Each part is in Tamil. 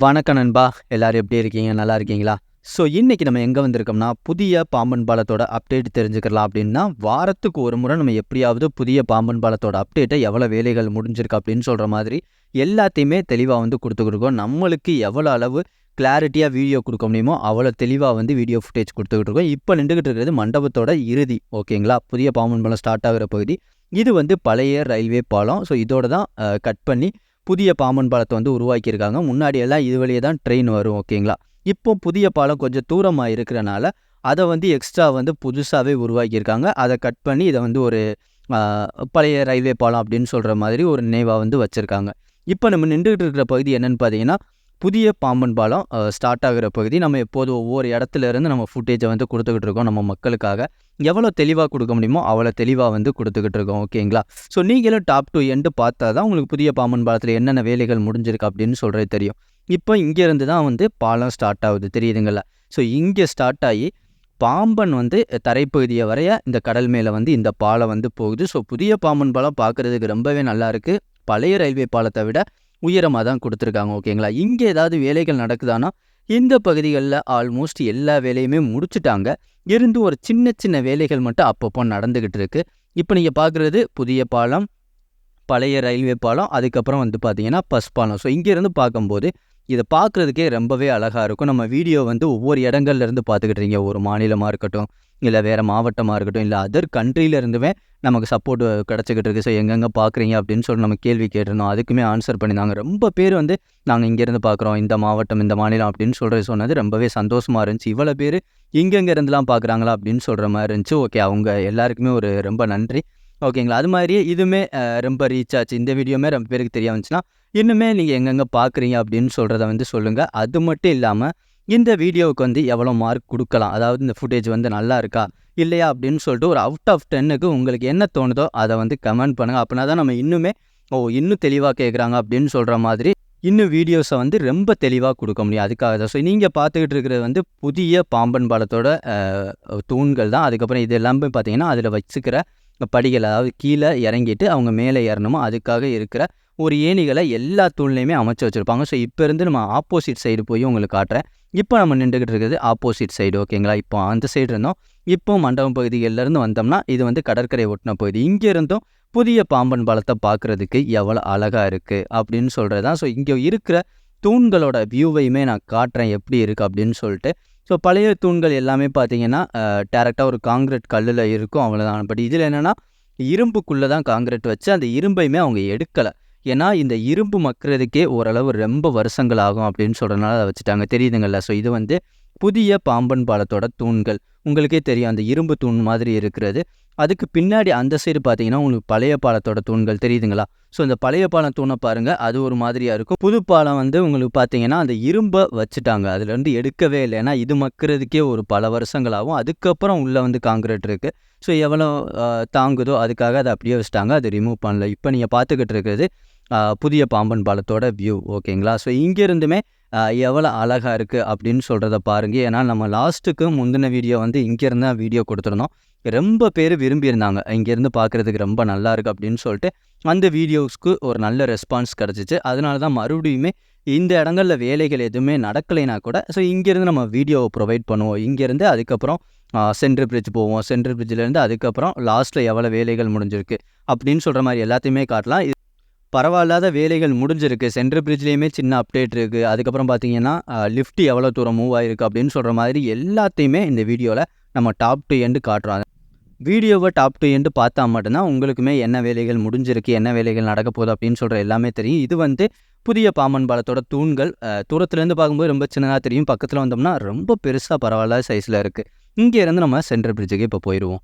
வணக்கம் நண்பா. எல்லாரும் எப்படி இருக்கீங்க? நல்லா இருக்கீங்களா? ஸோ இன்னைக்கு நம்ம எங்கே வந்திருக்கோம்னா புதிய பாம்பன் பாலத்தோட அப்டேட் தெரிஞ்சுக்கலாம் அப்படின்னா வாரத்துக்கு ஒரு முறை நம்ம எப்படியாவது புதிய பாம்பன் பாலத்தோட அப்டேட்டை எவ்வளோ வேலைகள் முடிஞ்சிருக்கு அப்படின்னு சொல்கிற மாதிரி எல்லாத்தையுமே தெளிவாக வந்து கொடுத்துக்கிட்டு நம்மளுக்கு எவ்வளோ அளவு கிளாரிட்டியாக வீடியோ கொடுக்க முடியுமோ அவ்வளோ தெளிவாக வந்து வீடியோ ஃபுட்டேஜ் கொடுத்துக்கிட்டு இருக்கோம். இப்போ நின்றுக்கிட்டு இருக்கிறது மண்டபத்தோட இறுதி ஓகேங்களா? புதிய பாம்பன் பாலம் ஸ்டார்ட் ஆகிற பகுதி. இது வந்து பழைய ரயில்வே பாலம். ஸோ இதோட தான் கட் பண்ணி புதிய பாம்பன் பாலத்தை வந்து உருவாக்கியிருக்காங்க. முன்னாடியெல்லாம் இது வழியே தான் ட்ரெயின் வரும் ஓகேங்களா இப்போ புதிய பாலம் கொஞ்சம் தூரமாக இருக்கிறனால அதை வந்து எக்ஸ்ட்ரா வந்து புதுசாகவே உருவாக்கியிருக்காங்க. அதை கட் பண்ணி இதை வந்து ஒரு பழைய ரயில்வே பாலம் அப்படின்னு சொல்கிற மாதிரி ஒரு நினைவாக வந்து வச்சுருக்காங்க. இப்போ நம்ம நின்றுக்கிட்டு இருக்கிற பகுதி என்னன்னு பார்த்தீங்கன்னா புதிய பாம்பன் பாலம் ஸ்டார்ட் ஆகிற பகுதி நம்ம எப்போது ஒவ்வொரு இடத்துல இருந்து நம்ம ஃபுட்டேஜை வந்து கொடுத்துக்கிட்டு இருக்கோம் நம்ம மக்களுக்காக. எவ்வளோ தெளிவாக கொடுக்க முடியுமோ அவ்வளோ தெளிவாக வந்து கொடுத்துக்கிட்டு இருக்கோம் ஓகேங்களா? ஸோ நீங்களும் டாப் டு எண்டு பார்த்தா தான் உங்களுக்கு புதிய பாம்பன் பாலத்தில் என்னென்ன வேலைகள் முடிஞ்சிருக்கு அப்படின்னு சொல்கிறது தெரியும். இப்போ இங்கேருந்து தான் வந்து பாலம் ஸ்டார்ட் ஆகுது தெரியுதுங்களா? ஸோ இங்கே ஸ்டார்ட் ஆகி பாம்பன் வந்து தரைப்பகுதியை வரைய இந்த கடல் மேலே வந்து இந்த பாலம் வந்து போகுது. ஸோ புதிய பாம்பன் பாலம் பார்க்குறதுக்கு ரொம்பவே நல்லா இருக்குது பழைய ரயில்வே பாலத்தை விட உயரமாக தான் கொடுத்துருக்காங்க ஓகேங்களா? இங்கே ஏதாவது வேலைகள் நடக்குதானா? இந்த பகுதிகளில் ஆல்மோஸ்ட் எல்லா வேலையுமே முடிச்சுட்டாங்க. இருந்து ஒரு சின்ன சின்ன வேலைகள் மட்டும் அப்பப்போ நடந்துக்கிட்டு இருக்கு. இப்போ நீங்கள் பார்க்குறது புதிய பாலம் பழைய ரயில்வே பாலம் அதுக்கப்புறம் வந்து பார்த்தீங்கன்னா பஸ் பாலம். ஸோ இங்கேருந்து பார்க்கும்போது இதை பார்க்குறதுக்கே ரொம்பவே அழகாக இருக்கும். நம்ம வீடியோ வந்து ஒவ்வொரு இடங்கள்ல இருந்து பார்த்துக்கிட்டு இருக்கீங்க. ஒரு மாநிலமாக இருக்கட்டும் இல்லை வேறு மாவட்டமாக இருக்கட்டும் இல்லை அதர் கண்ட்ரியிலேருந்துமே நமக்கு சப்போர்ட் கிடச்சிக்கிட்டு இருக்கு. ஸோ எங்கெங்கே பார்க்குறீங்க அப்படின்னு சொல்லி நம்ம கேள்வி கேட்டிருந்தோம். அதுக்குமே ஆன்சர் பண்ணியிருந்தாங்க. ரொம்ப பேர் வந்து நாங்கள் இங்கேருந்து பார்க்குறோம் இந்த மாவட்டம் இந்த மாநிலம் அப்படின்னு சொல்கிறது சொன்னது ரொம்பவே சந்தோஷமாக இருந்துச்சு. இவ்வளோ பேர் இங்கெங்க இருந்துலாம் பார்க்குறாங்களா அப்படின்னு சொல்கிற மாதிரி இருந்துச்சு. ஓகே அவங்க எல்லாருக்குமே ஒரு ரொம்ப நன்றி. ஓகேங்களா அது மாதிரியே இதுவுமே ரொம்ப ரீச் ஆச்சு. இந்த வீடியோமே ரொம்ப பேருக்கு தெரிய வந்துச்சுன்னா இன்னுமே நீங்கள் எங்கெங்கே பார்க்குறீங்க அப்படின்னு சொல்கிறத வந்து சொல்லுங்கள் அது மட்டும் இல்லாமல் இந்த வீடியோவுக்கு வந்து எவ்வளோ மார்க் கொடுக்கலாம்? அதாவது இந்த ஃபுட்டேஜ் வந்து நல்லா இருக்கா? இல்லையா? அப்படின்னு சொல்லிட்டு ஒரு அவுட் ஆஃப் டென்னுக்கு உங்களுக்கு என்ன தோணுதோ அதை வந்து கமெண்ட் பண்ணுங்கள் அப்படின்னா தான் நம்ம இன்னுமே ஓ இன்னும் தெளிவாக கேட்குறாங்க அப்படின்னு சொல்கிற மாதிரி இன்னும் வீடியோஸை வந்து ரொம்ப தெளிவாக கொடுக்க முடியும். அதுக்காக தான். ஸோ நீங்கள் பார்த்துக்கிட்டு இருக்கிறது வந்து புதிய பாம்பன் பாலத்தோட தூண்கள் தான். அதுக்கப்புறம் இது எல்லாமே பார்த்தீங்கன்னா அதில் வச்சுக்கிற படிகள் அதாவது கீழே இறங்கிட்டு அவங்க மேலே ஏறணுமோ? அதுக்காக இருக்கிற ஒரு ஏணிகளை எல்லா தூண்லையுமே அமைச்சு வச்சுருப்பாங்க. ஸோ இப்போ இருந்து நம்ம ஆப்போசிட் சைடு போய் உங்களுக்கு காட்டுறேன். இப்போ நம்ம நின்றுக்கிட்டு இருக்கிறது ஆப்போசிட் சைடு ஓகேங்களா இப்போ அந்த சைடு இருந்தோம். இப்போ மண்டபம் பகுதிகளிலேருந்து வந்தோம்னா இது வந்து கடற்கரை ஒட்டின பகுதி. இங்கேருந்தும் புதிய பாம்பன் பாலத்தை பார்க்குறதுக்கு எவ்வளோ அழகாக இருக்குது அப்படின்னு சொல்கிறது தான். ஸோ இங்கே இருக்கிற தூண்களோட வியூவையுமே நான் காட்டுறேன் எப்படி இருக்குது அப்படின்னு சொல்லிட்டு. ஸோ பழைய தூண்கள் எல்லாமே பார்த்தீங்கன்னா டேரெக்டாக ஒரு காங்கிரீட் கல்லில் இருக்கும் அவ்வளோதான் பட் இதில் என்னென்னா இரும்புக்குள்ளே தான் காங்கிரீட் வச்சு அந்த இரும்பையுமே அவங்க எடுக்கலை. ஏன்னா இந்த இரும்பு மக்கிறதுக்கே ஓரளவு ரொம்ப வருஷங்கள் ஆகும் அப்படின்னு சொல்கிறனால அதை வச்சுட்டாங்க. தெரியுதுங்கள்ல ஸோ இது வந்து புதிய பாம்பன் பாலத்தோட தூண்கள். உங்களுக்கே தெரியும் அந்த இரும்பு தூண் மாதிரி இருக்கிறது. அதுக்கு பின்னாடி அந்த சைடு பார்த்தீங்கன்னா உங்களுக்கு பழைய பாலத்தோட தூண்கள் தெரியுதுங்களா? ஸோ இந்த பழைய பாலம் தூணை பாருங்கள் அது ஒரு மாதிரியாக இருக்கும். புது பாலம் வந்து உங்களுக்கு பார்த்தீங்கன்னா அந்த இரும்பை வச்சுட்டாங்க. அதுலேருந்து எடுக்கவே இல்லை. ஏன்னா இது மக்கிறதுக்கே ஒரு பல வருஷங்கள் ஆகும் அதுக்கப்புறம் உள்ளே வந்து காங்கிரீட் இருக்குது ஸோ எவ்வளோ தாங்குதோ அதுக்காக அதை அப்படியே வச்சுட்டாங்க. அது ரிமூவ் பண்ணல. இப்போ நீங்கள் பார்த்துக்கிட்டு இருக்கிறது புதிய பாம்பன் பாலத்தோட வியூ ஓகேங்களா ஸோ இங்கேருந்துமே எவ்வளோ அழகாக இருக்குது அப்படின்னு சொல்கிறத பாருங்கள் ஏன்னா நம்ம லாஸ்ட்டுக்கு முந்தின வீடியோ வந்து இங்கேருந்து தான் வீடியோ கொடுத்துருந்தோம். ரொம்ப பேர் விரும்பியிருந்தாங்க. இங்கேருந்து பார்க்குறதுக்கு ரொம்ப நல்லா இருக்குது அப்படின்னு சொல்லிட்டு அந்த வீடியோஸ்க்கு ஒரு நல்ல ரெஸ்பான்ஸ் கிடச்சிச்சு. அதனால தான் மறுபடியுமே இந்த இடங்களில் வேலைகள் எதுவுமே நடக்கலைனா கூட ஸோ இங்கேருந்து நம்ம வீடியோவை ப்ரொவைட் பண்ணுவோம். இங்கேருந்து அதுக்கப்புறம் சென்ட்ரல் பிரிட்ஜ் போவோம். சென்ட்ரல் பிரிட்ஜிலேருந்து அதுக்கப்புறம் லாஸ்ட்டில் எவ்வளோ வேலைகள் முடிஞ்சிருக்கு அப்படின்னு சொல்கிற மாதிரி எல்லாத்தையுமே காட்டலாம். பரவாயில்லாத வேலைகள் முடிஞ்சிருக்கு. சென்ட்ரல் பிரிட்ஜ்லேயுமே சின்ன அப்டேட் இருக்குது அதுக்கப்புறம் பார்த்தீங்கன்னா லிஃப்ட் எவ்வளோ தூரம் மூவ் ஆயிருக்கு அப்படின்னு சொல்கிற மாதிரி எல்லாத்தையுமே இந்த வீடியோவில் நம்ம டாப் டு எண்டு காட்டுறோம் வீடியோவை டாப் டு எண்டு பார்த்தா மட்டும்தான் உங்களுக்குமே என்ன வேலைகள் முடிஞ்சிருக்கு என்ன வேலைகள் நடக்க போகுது அப்படின்னு சொல்கிற எல்லாமே தெரியும். இது வந்து புதிய பாம்பன் பாலத்தோட தூண்கள் தூரத்துலேருந்து பார்க்கும்போது ரொம்ப சின்னதாக தெரியும். பக்கத்தில் வந்தோம்னா ரொம்ப பெருசாக பரவாயில்லாத சைஸில் இருக்குது இங்கேருந்து நம்ம சென்ட்ரல் பிரிட்ஜுக்கு இப்போ போயிடுவோம்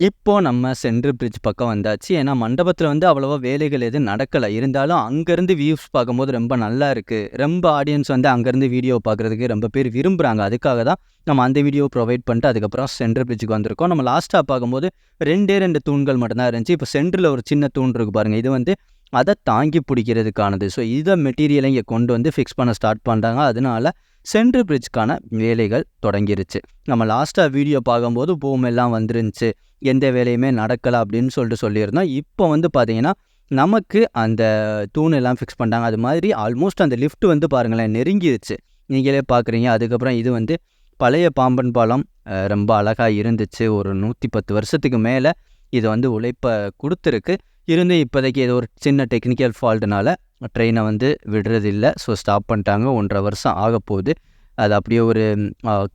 இப்போ நம்ம சென்ட்ரல் பிரிட்ஜ் பக்கம் வந்தாச்சு. ஏன்னா மண்டபத்தில் வந்து அவ்வளோவா வேலைகள் எதுவும் நடக்கலை. இருந்தாலும் அங்கேருந்து வியூஸ் பார்க்கும்போது ரொம்ப நல்லா இருக்குது ரொம்ப ஆடியன்ஸ் வந்து அங்கேருந்து வீடியோ பார்க்குறதுக்கு ரொம்ப பேர் விரும்புகிறாங்க அதுக்காக தான் நம்ம அந்த வீடியோ ப்ரொவைட் பண்ணிட்டு அதுக்கப்புறம் சென்ட்ரல் பிரிட்ஜுக்கு வந்திருக்கோம். நம்ம லாஸ்ட்டாக பார்க்கும்போது ரெண்டே ரெண்டு தூண்கள் மட்டும்தான் இருந்துச்சு. இப்போ சென்டரில் ஒரு சின்ன தூண் இருக்குது பாருங்கள் இது வந்து அதை தாங்கி பிடிக்கிறதுக்கானது. ஸோ இதை மெட்டீரியலை இங்கே கொண்டு வந்து ஃபிக்ஸ் பண்ண ஸ்டார்ட் பண்ணுறாங்க அதனால சென்ட்ரு பிரிட்ஜ்க்கான வேலைகள் தொடங்கிருச்சு. நம்ம லாஸ்ட்டாக வீடியோ பார்க்கும்போது பூம் எல்லாம் வந்துருந்துச்சு. எந்த வேலையுமே நடக்கலை அப்படின்னு சொல்லிட்டு சொல்லியிருந்தோம். இப்போ வந்து பார்த்தீங்கன்னா நமக்கு அந்த தூண் எல்லாம் ஃபிக்ஸ் பண்ணிட்டாங்க. அது மாதிரி ஆல்மோஸ்ட் அந்த லிஃப்ட் வந்து பாருங்களேன் நெருங்கிருச்சு. நீங்களே பார்க்குறீங்க. அதுக்கப்புறம் இது வந்து பழைய பாம்பன் பாலம் ரொம்ப அழகாக இருந்துச்சு. ஒரு நூற்றி பத்து வருஷத்துக்கு மேலே இது வந்து உழைப்பை கொடுத்துருக்கு. இருந்து இப்போதைக்கு ஏதோ ஒரு சின்ன டெக்னிக்கல் ஃபால்ட்டுனால ட்ரெயினை வந்து விடுறதில்லை. ஸோ ஸ்டாப் பண்ணிட்டாங்க. ஒன்றரை வருஷம் ஆக போகுது அது அப்படியே ஒரு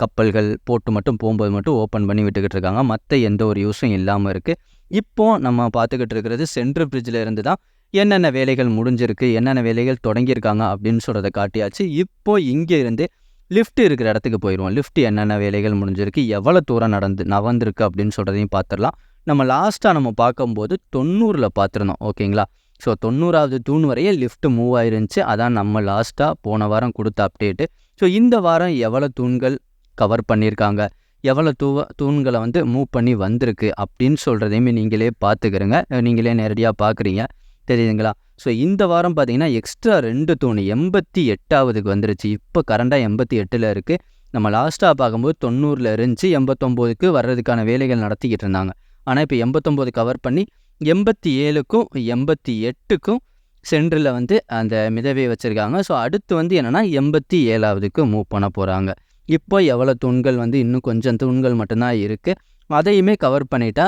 கப்பல்கள் போட்டு மட்டும் போகும்போது மட்டும் ஓப்பன் பண்ணி விட்டுக்கிட்டு இருக்காங்க. மற்ற எந்த ஒரு யூஸும் இல்லாமல் இருக்குது இப்போ நம்ம பார்த்துக்கிட்டு இருக்கிறது சென்ட்ரல் பிரிட்ஜில் இருந்து தான் என்னென்ன வேலைகள் முடிஞ்சிருக்கு என்னென்ன வேலைகள் தொடங்கியிருக்காங்க அப்படின்னு சொல்கிறத காட்டியாச்சு. இப்போ இங்கே இருந்து லிஃப்ட் இருக்கிற இடத்துக்கு போயிடுவோம் லிஃப்ட் என்னென்ன வேலைகள் முடிஞ்சிருக்கு எவ்வளோ தூரம் நடந்து நவந்திருக்கு அப்படின்னு சொல்கிறதையும் பார்த்துடலாம். நம்ம லாஸ்ட்டாக நம்ம பார்க்கும்போது தொண்ணூறில் பார்த்துருந்தோம். ஓகேங்களா ஸோ தொண்ணூறாவது தூண் வரையே லிஃப்ட் மூவ் ஆயிருந்துச்சு. அதான் நம்ம லாஸ்ட்டாக போன வாரம் கொடுத்த அப்டேட்டு ஸோ இந்த வாரம் எவ்வளோ தூண்கள் கவர் பண்ணியிருக்காங்க எவ்வளோ தூவ தூண்களை வந்து மூவ் பண்ணி வந்திருக்கு? அப்படின்னு சொல்கிறதையுமே நீங்களே பார்த்துக்கிறங்க. நீங்களே நேரடியாக பார்க்குறீங்க. தெரியுதுங்களா? ஸோ இந்த வாரம் பார்த்தீங்கன்னா எக்ஸ்ட்ரா ரெண்டு தூண் எண்பத்தி எட்டாவதுக்கு வந்துருச்சு. இப்போ கரண்டாக எண்பத்தி எட்டில் இருக்குது நம்ம லாஸ்ட்டாக பார்க்கும்போது தொண்ணூறில் இருந்துச்சு. எண்பத்தொம்போதுக்கு வர்றதுக்கான வேலைகள் நடத்திக்கிட்டு இருந்தாங்க. ஆனால் இப்போ எண்பத்தொம்போது கவர் பண்ணி எண்பத்தி ஏழுக்கும் எண்பத்தி எட்டுக்கும் சென்டரில் வந்து அந்த மிதவை வச்சுருக்காங்க. ஸோ அடுத்து வந்து என்னென்னா எண்பத்தி ஏழாவதுக்கு மூவ் பண்ண போகிறாங்க இப்போ எவ்வளோ தூண்கள் வந்து இன்னும் கொஞ்சம் தூண்கள் மட்டும்தான் இருக்குது அதையுமே கவர் பண்ணிட்டா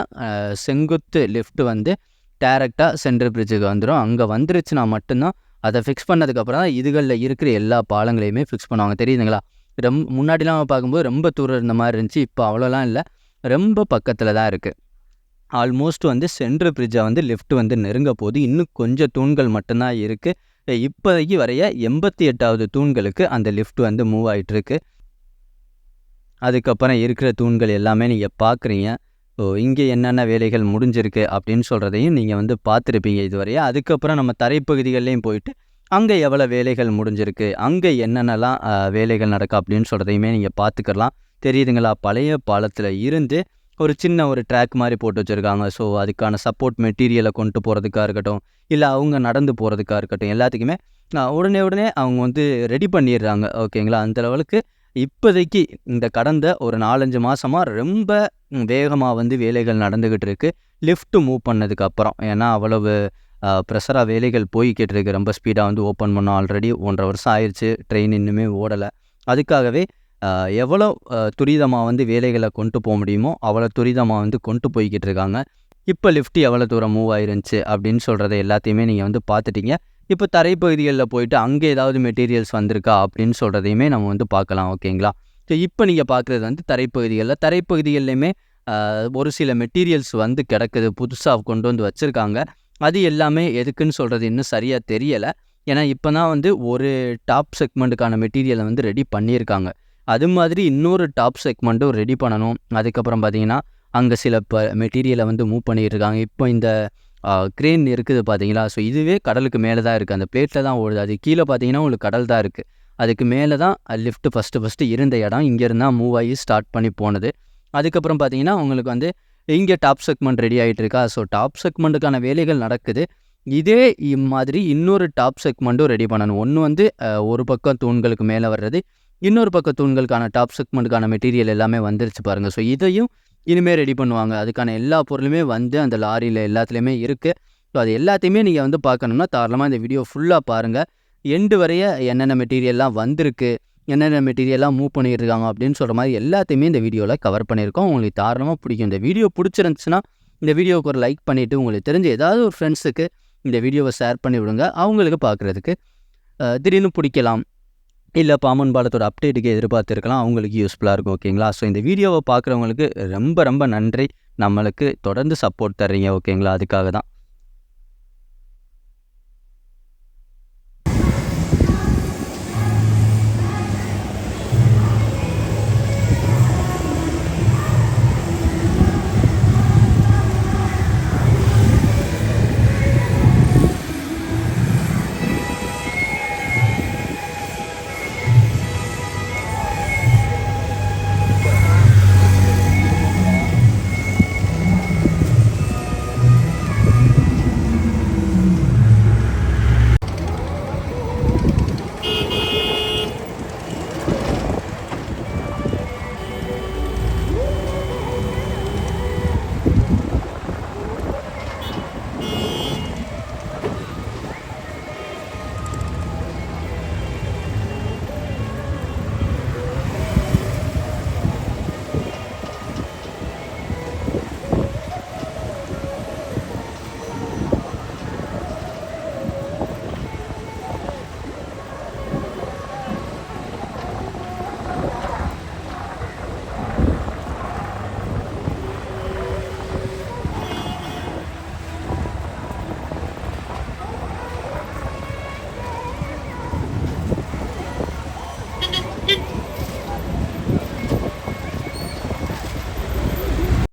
செங்குத்து லிஃப்ட் வந்து டேரெக்டாக சென்ட்ரல் பிரிட்ஜுக்கு வந்துடும் அங்கே வந்துருச்சுன்னா மட்டும்தான் அதை ஃபிக்ஸ் பண்ணதுக்கப்புறம் தான் இதுகளில் இருக்கிற எல்லா பாலங்களையுமே ஃபிக்ஸ் பண்ணுவாங்க. தெரியுதுங்களா? ரொம்ப முன்னாடிலாம் பார்க்கும்போது ரொம்ப தூரம் இருந்த மாதிரி இருந்துச்சு. இப்போ அவ்வளோலாம் இல்லை. ரொம்ப பக்கத்தில் தான் இருக்குது ஆல்மோஸ்ட் வந்து சென்ட்ரல் பிரிட்ஜை வந்து லிஃப்ட் வந்து நெருங்க போது இன்னும் கொஞ்சம் தூண்கள் மட்டும்தான் இருக்குது இப்போதைக்கு வரைய எண்பத்தி எட்டாவது தூண்களுக்கு அந்த லிஃப்ட் வந்து மூவ் ஆகிட்டுருக்கு அதுக்கப்புறம் இருக்கிற தூண்கள் எல்லாமே நீங்கள் பார்க்குறீங்க ஓ இங்கே என்னென்ன வேலைகள் முடிஞ்சிருக்கு அப்படின்னு சொல்கிறதையும் நீங்கள் வந்து பார்த்துருப்பீங்க இதுவரையே. அதுக்கப்புறம் நம்ம தரைப்பகுதிகள்லேயும் போயிட்டு அங்கே எவ்வளோ வேலைகள் முடிஞ்சிருக்கு அங்கே என்னென்னலாம் வேலைகள் நடக்கும் அப்படின்னு சொல்கிறதையுமே நீங்கள் பார்த்துக்கலாம் தெரியுதுங்களா? பழைய பாலத்தில் இருந்து ஒரு சின்ன ஒரு ட்ராக் மாதிரி போட்டு வச்சுருக்காங்க. ஸோ அதுக்கான சப்போர்ட் மெட்டீரியலை கொண்டு போகிறதுக்காக இருக்கட்டும் இல்லை அவங்க நடந்து போகிறதுக்காக இருக்கட்டும் எல்லாத்துக்குமே உடனே உடனே அவங்க வந்து ரெடி பண்ணிடுறாங்க. ஓகேங்களா அந்த லெவலுக்கு இப்போதைக்கு இந்த கடந்த ஒரு நாலஞ்சு மாதமாக ரொம்ப வேகமாக வந்து வேலைகள் நடந்துக்கிட்டு இருக்குது லிஃப்ட்டு மூவ் பண்ணதுக்கு அப்புறம் ஏன்னா அவ்வளவு ப்ரெஷராக வேலைகள் போய்கிட்டு இருக்குது ரொம்ப ஸ்பீடாக வந்து ஓப்பன் பண்ணோம் ஆல்ரெடி ஒன்றரை வருஷம் ஆயிடுச்சு ட்ரெயின் இன்னுமே ஓடலை. அதுக்காகவே எவ்வளோ துரிதமாக வந்து வேலைகளை கொண்டு போக முடியுமோ அவ்வளோ துரிதமாக வந்து கொண்டு போய்கிட்டு இருக்காங்க. இப்போ லிஃப்ட் எவ்வளோ தூரம் மூவ் ஆயிருந்துச்சு அப்படின்னு சொல்கிறத எல்லாத்தையுமே நீங்கள் வந்து பார்த்துட்டீங்க. இப்போ தரைப்பகுதிகளில் போயிட்டு அங்கே ஏதாவது மெட்டீரியல்ஸ் வந்திருக்கா அப்படின்னு சொல்கிறதையுமே நம்ம வந்து பார்க்கலாம் ஓகேங்களா? ஸோ இப்போ நீங்கள் பார்க்குறது வந்து தரைப்பகுதிகளில். தரைப்பகுதிகள்லையுமே ஒரு சில மெட்டீரியல்ஸ் வந்து கிடக்குது புதுசாக கொண்டு வந்து வச்சுருக்காங்க. அது எல்லாமே எதுக்குன்னு சொல்கிறது இன்னும் சரியாக தெரியலை. ஏன்னா இப்போ தான் வந்து ஒரு டாப் செக்மெண்ட்டுக்கான மெட்டீரியலை வந்து ரெடி பண்ணியிருக்காங்க. அது மாதிரி இன்னொரு டாப் செக்மெண்ட்டும் ரெடி பண்ணணும். அதுக்கப்புறம் பார்த்தீங்கன்னா அங்கே சில இப்போ மெட்டீரியலை வந்து மூவ் பண்ணிகிட்ருக்காங்க இருக்காங்க இப்போ இந்த க்ரேன் இருக்குது பார்த்தீங்களா ஸோ இதுவே கடலுக்கு மேலே தான் இருக்குது அந்த பிளேட்டில் தான் ஓடுது. அது கீழே பார்த்தீங்கன்னா உங்களுக்கு கடல் தான் இருக்குது அதுக்கு மேலே தான் லிஃப்ட் ஃபஸ்ட்டு ஃபஸ்ட்டு இருந்த இடம். இங்கேருந்து தான் மூவ் ஆகி ஸ்டார்ட் பண்ணி போனது. அதுக்கப்புறம் பார்த்தீங்கன்னா உங்களுக்கு வந்து இங்கே டாப் செக்மெண்ட் ரெடி ஆகிட்டு இருக்கா ஸோ டாப் செக்மெண்ட்டுக்கான வேலைகள் நடக்குது. இதே மாதிரி இன்னொரு டாப் செக்மெண்ட்டும் ரெடி பண்ணணும். ஒன்று வந்து ஒரு பக்கம் தூண்களுக்கு மேலே வர்றது. இன்னொரு பக்கம் தூண்களுக்கான டாப் செக்மெண்ட்டுக்கான மெட்டீரியல் எல்லாமே வந்துருச்சு பாருங்கள் ஸோ இதையும் இனிமேல் ரெடி பண்ணுவாங்க. அதுக்கான எல்லா பொருளுமே வந்து அந்த லாரியில் எல்லாத்துலேயுமே இருக்குது ஸோ அது எல்லாத்தையுமே நீங்கள் வந்து பார்க்கணும்னா தாராளமாக இந்த வீடியோ ஃபுல்லாக பாருங்கள் எண்டு வரைய என்னென்ன மெட்டீரியல்லாம் வந்திருக்கு என்னென்ன மெட்டீரியல்லாம் மூவ் பண்ணியிருக்காங்க அப்படின்னு சொல்கிற மாதிரி எல்லாத்தையுமே இந்த வீடியோவில் கவர் பண்ணியிருக்கோம். உங்களுக்கு தாராளமாக பிடிக்கும். இந்த வீடியோ பிடிச்சிருந்துச்சுன்னா இந்த வீடியோவுக்கு ஒரு லைக் பண்ணிவிட்டு உங்களுக்கு தெரிஞ்ச ஏதாவது ஒரு ஃப்ரெண்ட்ஸுக்கு இந்த வீடியோவை ஷேர் பண்ணி விடுங்க அவங்களுக்கு பார்க்குறதுக்கு திடீர்னு பிடிக்கலாம். இல்லை பாமன் பாலத்தோட அப்டேட்டுக்கு எதிர்பார்த்துருக்கலாம். அவங்களுக்கு யூஸ்ஃபுல்லாக இருக்கும் ஓகேங்களா ஸோ இந்த வீடியோவை பார்க்குறவங்களுக்கு ரொம்ப ரொம்ப நன்றி. நம்மளுக்கு தொடர்ந்து சப்போர்ட் தர்றீங்க ஓகேங்களா அதுக்காக தான்.